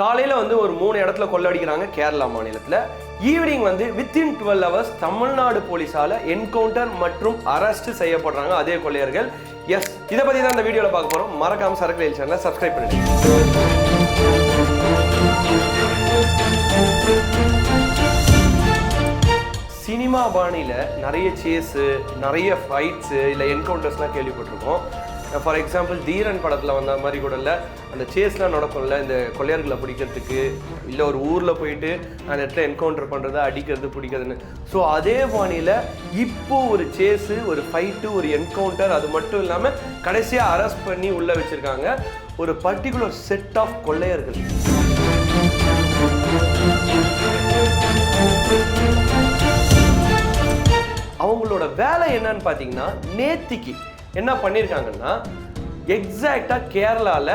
காலையில் வந்து ஒரு மூணு இடத்துல கொள்ளடிக்கிறாங்க கேரளா மாநிலத்தில். ஈவினிங் வந்து வித்தின் டுவெல் ஹவர்ஸ் தமிழ்நாடு போலீஸால் என்கவுண்டர் மற்றும் அரெஸ்ட் செய்யப்படுறாங்க அதே கொள்ளையர்கள். எஸ் இதை பற்றி தான் இந்த வீடியோவில் பார்க்க போகிறோம் மறக்காம சரக்கு ரயில் சேனலை சப்ஸ்கிரைப் பண்ணிடுங்க. சினிமா பாணியில் நிறைய சேஸு நிறைய ஃபைட்ஸு இல்லை என்கவுண்டர்ஸ்லாம் கேள்விப்பட்டிருக்கோம். ஃபார் எக்ஸாம்பிள் தீரன் படத்தில் வந்த மாதிரி கூட இல்லை. அந்த சேஸ்லாம் நடக்கும்ல இந்த கொள்ளையர்களை பிடிக்கிறதுக்கு இல்லை ஒரு ஊரில் போயிட்டு அந்த இடத்துல என்கவுண்டர் பண்ணுறது அடிக்கிறது பிடிக்கிறதுன்னு. ஸோ அதே பாணியில் இப்போ ஒரு சேஸு ஒரு ஃபைட்டு ஒரு என்கவுண்டர் அது மட்டும் இல்லாமல் கடைசியாக அரெஸ்ட் பண்ணி உள்ளே வச்சுருக்காங்க ஒரு பர்டிகுலர் செட் ஆஃப் கொள்ளையர்கள். அவங்களோட வேலை என்னன்னு பார்த்தீங்கன்னா நேத்திக்கு என்ன பண்ணியிருக்காங்கன்னா எக்ஸாக்டாக கேரளாவில்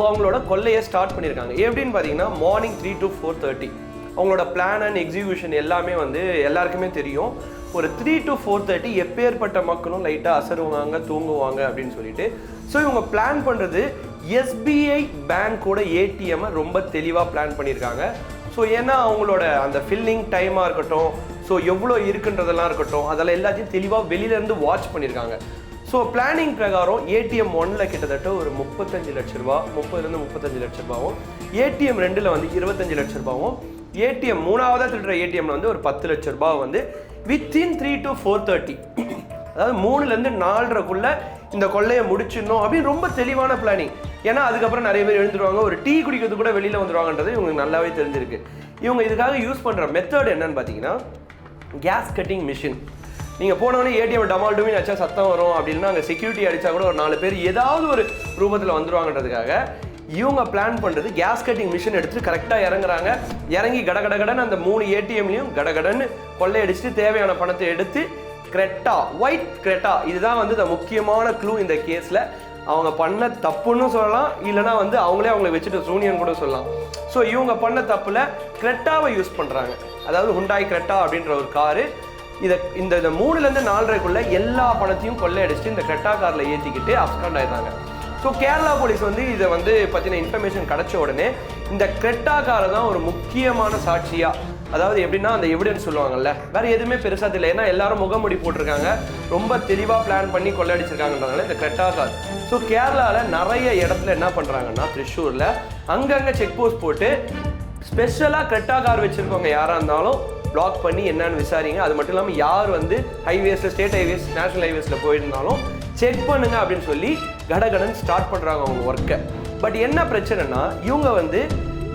அவங்களோட கொள்ளையை ஸ்டார்ட் பண்ணியிருக்காங்க எப்படின்னு பார்த்தீங்கன்னா morning three to four thirty அவங்களோட பிளான் அண்ட் எக்ஸிக்யூஷன் எல்லாமே வந்து எல்லாருக்குமே தெரியும். ஒரு த்ரீ டு ஃபோர் தேர்ட்டி எப்பேற்பட்ட மக்களும் லைட்டாக அசருவாங்க தூங்குவாங்க அப்படின்னு சொல்லிட்டு. ஸோ இவங்க பிளான் பண்ணுறது எஸ்பிஐ பேங்க்கோட ஏடிஎம்மை ரொம்ப தெளிவாக பிளான் பண்ணியிருக்காங்க ஸோ ஏன்னா அவங்களோட அந்த ஃபில்லிங் டைமாக இருக்கட்டும் ஸோ எவ்வளோ இருக்குன்றதெல்லாம் இருக்கட்டும் அதெல்லாம் எல்லாத்தையும் தெளிவாக வெளியிலேருந்து வாட்ச் பண்ணியிருக்காங்க ஸோ பிளானிங் பிரகாரம் ஏடிஎம் ஒன்ல கிட்டத்தட்ட ஒரு முப்பத்தஞ்சு லட்ச ரூபா முப்பதுலேருந்து முப்பத்தஞ்சு லட்ச ரூபாவும் ஏடிஎம் ரெண்டில் வந்து இருபத்தஞ்சு லட்ச ரூபாவும் ஏடிஎம் மூணாவதாக திருடுற ஏடிஎம்ல வந்து ஒரு பத்து லட்ச ரூபா வந்து within three to four thirty அதாவது மூணுலேருந்து நாலரைக்குள்ள இந்த கொள்ளையை முடிச்சிடணும் அப்படின்னு ரொம்ப தெளிவான பிளானிங் ஏன்னா அதுக்கப்புறம் நிறைய பேர் எழுந்துருவாங்க ஒரு டீ குடிக்கிறது கூட வெளியில் வந்துடுவாங்கன்றது இவங்களுக்கு நல்லாவே தெரிஞ்சிருக்கு. இவங்க இதுக்காக யூஸ் பண்ணுற மெத்தட் என்னன்னு பார்த்தீங்கன்னா கேஸ் கட்டிங் மிஷின் நீங்கள் போனவொடனே ஏடிஎம் டமால்டுமே டூமின் அடிச்சா சத்தம் வரும் அப்படின்னா அங்கே செக்யூரிட்டி அடித்தா கூட ஒரு நாலு பேர் ஏதாவது ஒரு ரூபத்தில் வந்துருவாங்கன்றதுக்காக இவங்க பிளான் பண்ணுறது கேஸ் கட்டிங் மிஷின் எடுத்துட்டு கரெக்டாக இறங்குறாங்க. இறங்கி கடகடகடன் அந்த மூணு ஏடிஎம்லையும் கடகடன்னு கொள்ளையடிச்சுட்டு தேவையான பணத்தை எடுத்து கிரெட்டா ஒயிட் கிரெட்டா இதுதான் வந்து இந்த முக்கியமான க்ளூ இந்த கேஸில் அவங்க பண்ண தப்புன்னு சொல்லலாம் இல்லைனா வந்து அவங்களே அவங்கள வச்சுட்டு சூனியன் கூட சொல்லலாம். ஸோ இவங்க பண்ண தப்பில் கிரெட்டாவை யூஸ் பண்ணுறாங்க அதாவது ஹுண்டாய் கிரெட்டா அப்படின்ற ஒரு காரு. இதை இந்த இந்த மூணுலேருந்து நாலரைக்குள்ளே எல்லா பணத்தையும் கொள்ளையடிச்சிட்டு இந்த கிரெட்டா காரில் ஏற்றிக்கிட்டு அப்ஸ்காண்ட் ஆயிடுறாங்க. ஸோ கேரளா போலீஸ் வந்து இதை வந்து பற்றின இன்ஃபர்மேஷன் கிடைச்ச உடனே இந்த கிரெட்டா காரை தான் ஒரு முக்கியமான சாட்சியாக அதாவது எப்படின்னா அந்த எவிடன்ஸ் சொல்லுவாங்கல்ல வேற எதுவுமே பெருசாக தெரியல. ஏன்னா எல்லாரும் முகமுடி போட்டிருக்காங்க. ரொம்ப தெளிவாக பிளான் பண்ணி கொள்ளையடிச்சிருக்காங்கன்றதுனால இந்த கிரெட்டா கார். ஸோ கேரளாவில் நிறைய இடத்துல என்ன பண்ணுறாங்கன்னா திருஷூர்ல அங்கங்கே செக் போஸ்ட் போட்டு ஸ்பெஷலாக கிரெட்டா கார் வச்சுருக்கவங்க யாராக இருந்தாலும் பிளாக் பண்ணி என்னன்னு விசாரிங்க. அது மட்டும் இல்லாமல் யார் வந்து ஹைவேஸில் ஸ்டேட் ஹைவேஸ் நேஷனல் ஹைவேஸில் போயிருந்தாலும் செக் பண்ணுங்க அப்படின்னு சொல்லி கடகடன் ஸ்டார்ட் பண்ணுறாங்க அவங்க ஒர்க்கை பட் என்ன பிரச்சனைனா இவங்க வந்து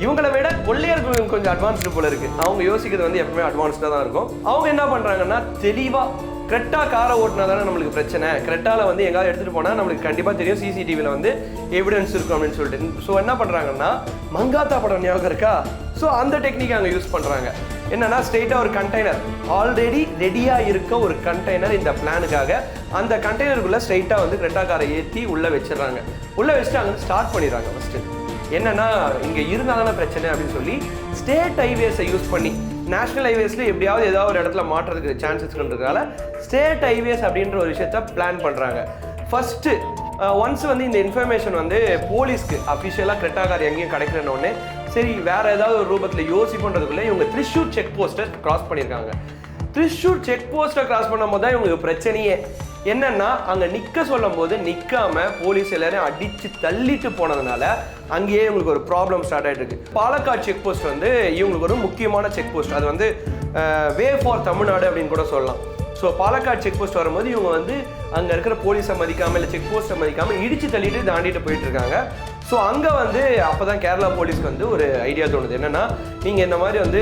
இவங்களை விட கொள்ளையர்கள் கொஞ்சம் அட்வான்ஸ்டு போல இருக்கு. அவங்க யோசிக்கிறது வந்து எப்பவுமே அட்வான்ஸ்டாக தான் இருக்கும். அவங்க என்ன பண்ணுறாங்கன்னா தெளிவாக கரெக்டாக காரை ஓட்டினா தானே நம்மளுக்கு பிரச்சனை. கரெக்டால வந்து எங்காவது எடுத்துட்டு போனா நம்மளுக்கு கண்டிப்பா தெரியும். சிசிடிவியில் வந்து எவிடன்ஸ் இருக்கும் அப்படின்னு சொல்லிட்டு. ஸோ என்ன பண்றாங்கன்னா மங்காத்தா படம் ஞாபகம் இருக்கா? ஸோ அந்த டெக்னிக் அங்கே யூஸ் பண்றாங்க. என்னன்னா ஸ்ட்ரெயிட்டாக ஒரு கண்டெய்னர் ஆல்ரெடி ரெடியாக இருக்க ஒரு கண்டெய்னர் இந்த பிளானுக்காக அந்த கண்டெய்னருக்குள்ளே ஸ்ட்ரெயிட்டாக வந்து கிரெட்டா காரை ஏற்றி உள்ளே வச்சிடுறாங்க. உள்ளே வச்சுட்டு அங்கே ஸ்டார்ட் பண்ணிடுறாங்க ஃபஸ்ட்டு என்னன்னா இங்கே இருந்தால் தானே பிரச்சனை அப்படின்னு சொல்லி ஸ்டேட் ஹைவேஸை யூஸ் பண்ணி நேஷனல் ஹைவேஸில் எப்படியாவது ஏதாவது ஒரு இடத்துல மாற்றுறதுக்கு சான்சஸ் இருக்கிறதுனால ஸ்டேட் ஹைவேஸ் அப்படின்ற ஒரு விஷயத்த பிளான் பண்ணுறாங்க ஃபஸ்ட்டு ஒன்ஸ் வந்து இந்த இன்ஃபர்மேஷன் வந்து போலீஸ்க்கு அஃபிஷியலாக கிரெட்டாகார் எங்கேயும் கிடைக்கலன்னு உடனே சரி வேற ஏதாவது ஒரு ரூபத்தில் யோசிப்புன்றதுக்குள்ளே இவங்க திருஷூர் செக் போஸ்ட்டை கிராஸ் பண்ணியிருக்காங்க. திருஷூர் செக் போஸ்ட்டை கிராஸ் பண்ணும்போது தான் இவங்களுக்கு பிரச்சனையே. என்னன்னா அங்கே நிற்க சொல்லும் போது நிற்காம போலீஸ் எல்லாரும் அடித்து தள்ளிட்டு போனதுனால அங்கேயே இவங்களுக்கு ஒரு ப்ராப்ளம் ஸ்டார்ட் ஆகிட்டு இருக்கு பாலக்காடு செக் போஸ்ட் வந்து இவங்களுக்கு ஒரு முக்கியமான செக் போஸ்ட் அது வந்து வே ஃபார் தமிழ்நாடு அப்படின்னு கூட சொல்லலாம். ஸோ பாலக்காடு செக் போஸ்ட் வரும்போது இவங்க வந்து அங்கே இருக்கிற போலீஸை மதிக்காமல் இல்லை செக் போஸ்ட்டை மதிக்காமல் இடிச்சு தள்ளிட்டு தாண்டிட்டு போயிட்டு இருக்காங்க ஸோ அங்கே வந்து அப்போ தான் கேரளா போலீஸ்க்கு வந்து ஒரு ஐடியா தோணுது. என்னென்னா நீங்கள் இந்த மாதிரி வந்து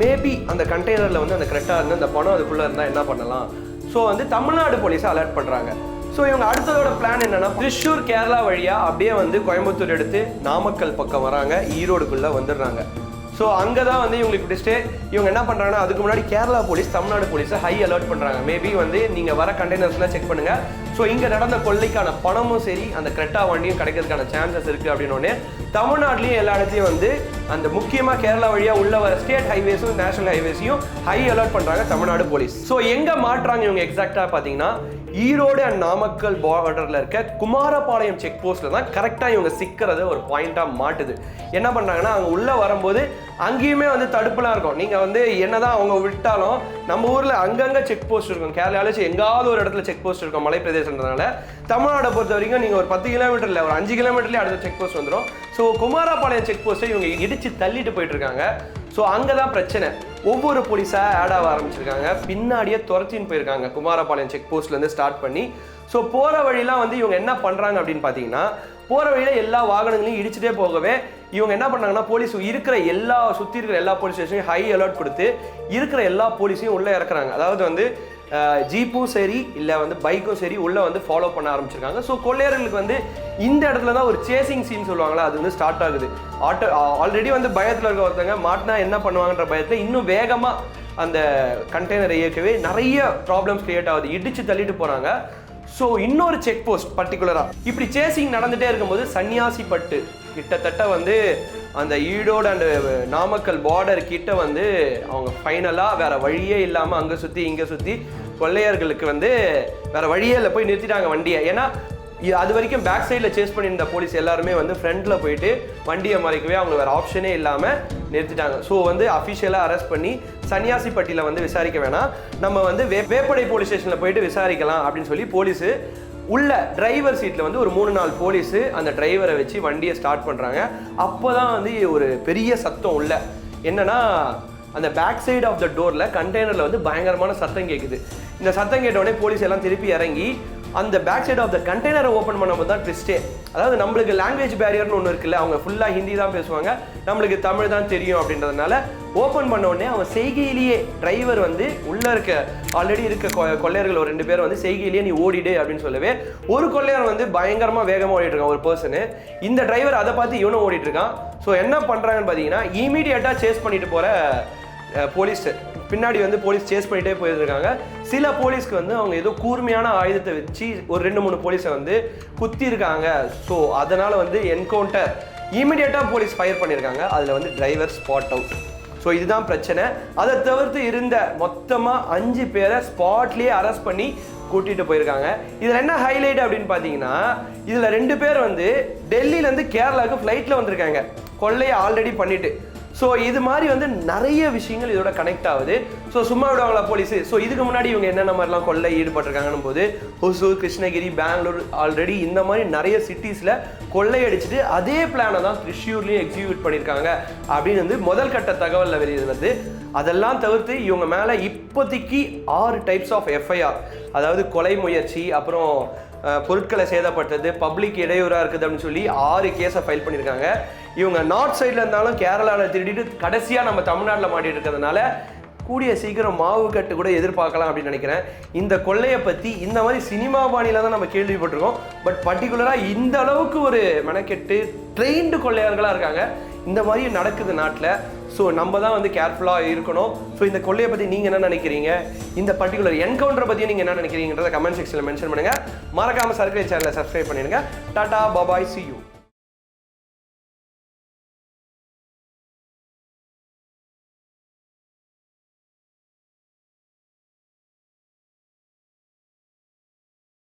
மேபி அந்த கண்டெய்னரில் வந்து அந்த கரெக்டாக இருந்து அந்த பணம் அதுக்குள்ளே இருந்தால் என்ன பண்ணலாம்? ஸோ வந்து தமிழ்நாடு போலீஸை அலர்ட் பண்ணுறாங்க ஸோ இவங்க அடுத்ததோட பிளான் என்னன்னா திருஷூர் கேரளா வழியாக அப்படியே வந்து கோயம்புத்தூர் எடுத்து நாமக்கல் பக்கம் வராங்க. ஈரோடுக்குள்ளே வந்துடுறாங்க. ஸோ அங்கே தான் வந்து இவங்களுக்கு பிடிச்சிட்டு இவங்க என்ன பண்ணுறாங்கன்னா அதுக்கு முன்னாடி கேரளா போலீஸ் தமிழ்நாடு போலீஸை ஹை அலர்ட் பண்ணுறாங்க மேபி வந்து நீங்கள் வர கண்டெய்னர்ஸ்லாம் செக் பண்ணுங்கள் ஸோ இங்கே நடந்த கொள்ளைக்கான பணமும் சரி அந்த கிரெட்டா வண்டியும் கிடைக்கிறதுக்கான சான்சஸ் இருக்குது அப்படின்னோடனே தமிழ்நாட்டிலையும் எல்லா இடத்துலையும் வந்து அந்த முக்கியமாக கேரளா வழியாக உள்ள வர ஸ்டேட் ஹைவேஸும் நேஷனல் ஹைவேஸையும் ஹை அலர்ட் பண்ணுறாங்க தமிழ்நாடு போலீஸ் ஸோ எங்கே மாட்டுறாங்க இவங்க எக்ஸாக்டாக பார்த்தீங்கன்னா ஈரோடு அண்ட் நாமக்கல் பார்டரில் இருக்க குமாரபாளையம் செக் போஸ்ட்டில் தான் கரெக்டாக இவங்க சிக்கிறது ஒரு பாயிண்ட்டாக மாட்டுது. என்ன பண்ணுறாங்கன்னா அங்கே உள்ளே வரும்போது அங்கேயுமே வந்து தடுப்புலாம் இருக்கும். நீங்கள் வந்து என்னதான் அவங்க விட்டாலும் நம்ம ஊரில் அங்கங்கே செக் போஸ்ட் இருக்கும். கேரளாவில் எங்காவது ஒரு இடத்துல செக் போஸ்ட் இருக்கும் மலை பிரதேசன்றதுனால தமிழ்நாடை பொறுத்த வரைக்கும் நீங்கள் ஒரு பத்து கிலோமீட்டரில் ஒரு அஞ்சு கிலோமீட்டர்லேயே அடுத்த செக் போஸ்ட் வந்துடும் ஸோ குமாரபாளையம் செக் போஸ்ட்டை இவங்க இடித்து தள்ளிட்டு போயிட்டு இருக்காங்க ஸோ அங்கே தான் பிரச்சனை. ஒவ்வொரு போலீஸாக ஆட் ஆக ஆரம்பிச்சிருக்காங்க. பின்னாடியே துரத்தின்னு போயிருக்காங்க. குமாரபாளையம் செக் போஸ்ட்லேருந்து ஸ்டார்ட் பண்ணி. ஸோ போகிற வழிலாம் வந்து இவங்க என்ன பண்ணுறாங்க அப்படின்னு பார்த்தீங்கன்னா போகிற வழியில் எல்லா வாகனங்களையும் இடிச்சுட்டே போகவே இவங்க என்ன பண்ணாங்கன்னா போலீஸ் இருக்கிற எல்லா சுற்றி இருக்கிற எல்லா போலீஸ் ஸ்டேஷனையும் ஹை அலர்ட் கொடுத்து இருக்கிற எல்லா போலீஸையும் உள்ளே இறக்குறாங்க. அதாவது வந்து ஜீப்பும் சரி இல்லை வந்து பைக்கும் சரி உள்ளே வந்து ஃபாலோ பண்ண ஆரம்பிச்சிருக்காங்க. ஸோ கொள்ளையர்களுக்கு வந்து இந்த இடத்துல தான் ஒரு சேசிங் சீன் சொல்லுவாங்களா அது வந்து ஸ்டார்ட் ஆகுது. ஆட்டோ ஆல்ரெடி வந்து பயத்தில் இருக்க ஒருத்தவங்க மாட்டினா என்ன பண்ணுவாங்கன்ற பயத்தில் இன்னும் வேகமாக அந்த கண்டெய்னரை இயக்கவே நிறைய ப்ராப்ளம்ஸ் க்ரியேட் ஆகுது. இடிச்சு தள்ளிட்டு போகிறாங்க ஸோ இன்னொரு செக் போஸ்ட் பர்டிகுலராக இப்படி சேசிங் நடந்துகிட்டே இருக்கும்போது சன்னியாசிப்பட்டு கிட்டத்தட்ட வந்து அந்த ஈடோடு அண்ட் நாமக்கல் பார்டர் கிட்ட வந்து அவங்க ஃபைனலாக வேற வழியே இல்லாமல் அங்கே சுற்றி இங்கே சுற்றி கொள்ளையர்களுக்கு வந்து வேற வழியே இல்லை போய் நிறுத்திட்டாங்க வண்டியை. ஏன்னா அது வரைக்கும் பேக் சைடில் சேஸ் பண்ணியிருந்த போலீஸ் எல்லாருமே வந்து ஃப்ரண்ட்டில் போயிட்டு வண்டியை மறைக்கவே அவங்க வேறு ஆப்ஷனே இல்லாமல் நிறுத்திட்டாங்க. ஸோ வந்து அஃபிஷியலாக அரெஸ்ட் பண்ணி சன்னியாசிப்பட்டியில் வந்து விசாரிக்க வேணாம். நம்ம வந்து வே வேப்படை போலீஸ் ஸ்டேஷனில் போயிட்டு விசாரிக்கலாம் அப்படின்னு சொல்லி போலீஸு உள்ள டிரைவர் சீட்டில் வந்து ஒரு மூணு நாலு போலீஸு அந்த டிரைவரை வச்சு வண்டியை ஸ்டார்ட் பண்ணுறாங்க அப்போ தான் வந்து ஒரு பெரிய சத்தம் உள்ள. என்னன்னா அந்த பேக் சைடு ஆஃப் த டோரில் கண்டெய்னரில் வந்து பயங்கரமான சத்தம் கேட்குது இந்த சத்தம் கேட்ட உடனே போலீஸ் எல்லாம் திருப்பி இறங்கி அந்த பேக் சைடு ஆஃப் த கண்டெய்னரை ஓப்பன் பண்ணும்போது தான் ட்விஸ்டே அதாவது நம்மளுக்கு லாங்குவேஜ் பேரியர்னு ஒன்று இருக்குல்ல அவங்க ஃபுல்லாக ஹிந்தி தான் பேசுவாங்க. நம்மளுக்கு தமிழ் தான் தெரியும் அப்படின்றதுனால ஓப்பன் பண்ண உடனே அவன் செய்கையிலேயே டிரைவர் வந்து உள்ளே இருக்க ஆல்ரெடி இருக்க கொ- கொள்ளையர்கள் ஒரு ரெண்டு பேர் வந்து செய்கையிலேயே நீ ஓடிடு அப்படின்னு சொல்லவே ஒரு கொள்ளையர் வந்து பயங்கரமாக வேகமாக ஓடிட்டு இருக்கான் ஒரு பர்சனு இந்த டிரைவர் அதை பார்த்து இவனும் ஓடிட்டு இருக்கான். ஸோ என்ன பண்ணுறாங்கன்னு பார்த்தீங்கன்னா இமீடியட்டாக சேஸ் பண்ணிட்டு போகிற போலீஸ் பின்னாடி வந்து போலீஸ் சேஸ் பண்ணிட்டே போயிருக்காங்க. சில போலீஸ்க்கு வந்து அவங்க ஏதோ கூர்மையான ஆயுதத்தை வச்சு ஒரு ரெண்டு மூணு போலீஸை வந்து குத்தி இருக்காங்க ஸோ அதனால வந்து என்கவுண்டர் இமீடியட்டாக போலீஸ் ஃபயர் பண்ணியிருக்காங்க. அதில் வந்து டிரைவர் ஸ்பாட் அவுட் ஸோ இதுதான் பிரச்சனை. அதை தவிர்த்து இருந்த மொத்தமாக அஞ்சு பேரை ஸ்பாட்லேயே அரெஸ்ட் பண்ணி கூட்டிகிட்டு போயிருக்காங்க. இதில் என்ன ஹைலைட் அப்படின்னு பார்த்தீங்கன்னா இதில் ரெண்டு பேர் வந்து டெல்லியிலேருந்து கேரளாவுக்கு ஃப்ளைட்டில் வந்திருக்காங்க. கொள்ளையை ஆல்ரெடி பண்ணிவிட்டு ஸோ இது மாதிரி வந்து நிறைய விஷயங்கள் இதோட கனெக்ட் ஆகுது. ஸோ சும்மா விடுவாங்களா போலீஸ் ஸோ இதுக்கு முன்னாடி இவங்க என்னென்ன மாதிரிலாம் கொள்ளை ஈடுபட்டிருக்காங்கன்னு போது ஒசூர் கிருஷ்ணகிரி பெங்களூர் ஆல்ரெடி இந்த மாதிரி நிறைய சிட்டிஸில் கொள்ளையடிச்சிட்டு அதே பிளானை தான் த்ரிஷூர்லேயும் எக்ஸிக்யூட் பண்ணியிருக்காங்க அப்படின்னு வந்து முதல் கட்ட தகவலில் வெளியே அதெல்லாம் தவிர்த்து இவங்க மேலே இப்போதைக்கு ஆறு டைப்ஸ் ஆஃப் எஃப்ஐஆர் அதாவது கொலை முயற்சி அப்புறம் பொருட்களை சேதப்பட்டது பப்ளிக் இடையூறாக இருக்குது அப்படின்னு சொல்லி ஆறு கேஸை ஃபைல் பண்ணியிருக்காங்க. இவங்க நார்த் சைடில் இருந்தாலும் கேரளாவில் திருடிட்டு கடைசியாக நம்ம தமிழ்நாட்டில் மாட்டிட்டு இருக்கிறதுனால கூடிய சீக்கிரம் மாவு கட்டு கூட எதிர்பார்க்கலாம் அப்படின்னு நினைக்கிறேன். இந்த கொள்ளையை பற்றி இந்த மாதிரி சினிமா பாணியில் தான் நம்ம கேள்விப்பட்டிருக்கோம். பட் பர்டிகுலராக இந்த அளவுக்கு ஒரு மெனக்கெட்டு ட்ரெயின்டு கொள்ளையர்களாக இருக்காங்க. இந்த மாதிரி நடக்குது நாட்டில். ஸோ நம்ம தான் வந்து கேர்ஃபுல்லாக இருக்கணும். ஸோ இந்த கொள்ளையை பற்றி நீங்கள் என்ன நினைக்கிறீங்க? இந்த பர்டிகுலர் என்கவுண்டரை பற்றி நீங்கள் என்ன நினைக்கிறீங்கன்றத கமெண்ட் செக்ஷனில் மென்ஷன் பண்ணுங்கள் மறக்காமல் சர்க்கரை சேனலை சப்ஸ்கிரைப் பண்ணிடுங்க. Tata bye bye C you